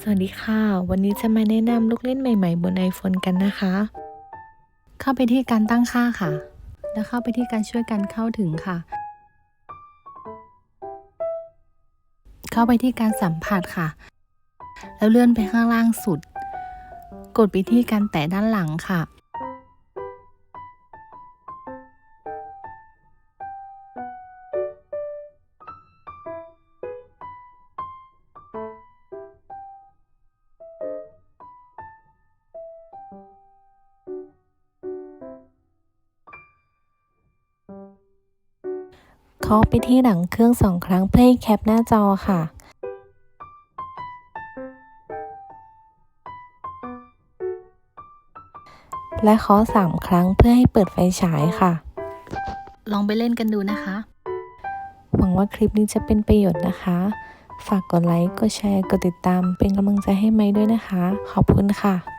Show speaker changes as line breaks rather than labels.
สวัสดีค่ะ วันนี้จะมาแนะนำลูกเล่นใหม่ ๆ บน iPhone กันนะคะ เข้าไปที่การตั้งค่าค่ะ แล้วเข้าไปที่การช่วยกันเข้าถึงค่ะ เข้าไปที่การสัมผัสค่ะ แล้วเลื่อนไปข้างล่างสุด กดไปที่การแตะด้านหลังค่ะ เคาะไปที่หลังเครื่องสองครั้งเพื่อให้แคปหน้าจอค่ะและเคาะสามครั้งเพื่อให้เปิดไฟฉายค่ะ ลองไปเล่นกันดูนะคะ หวังว่าคลิปนี้จะเป็นประโยชน์นะคะ ฝากกดไลค์ กดแชร์ กดติดตาม เป็นกำลังใจให้ไม้ด้วยนะคะ ขอบคุณค่ะ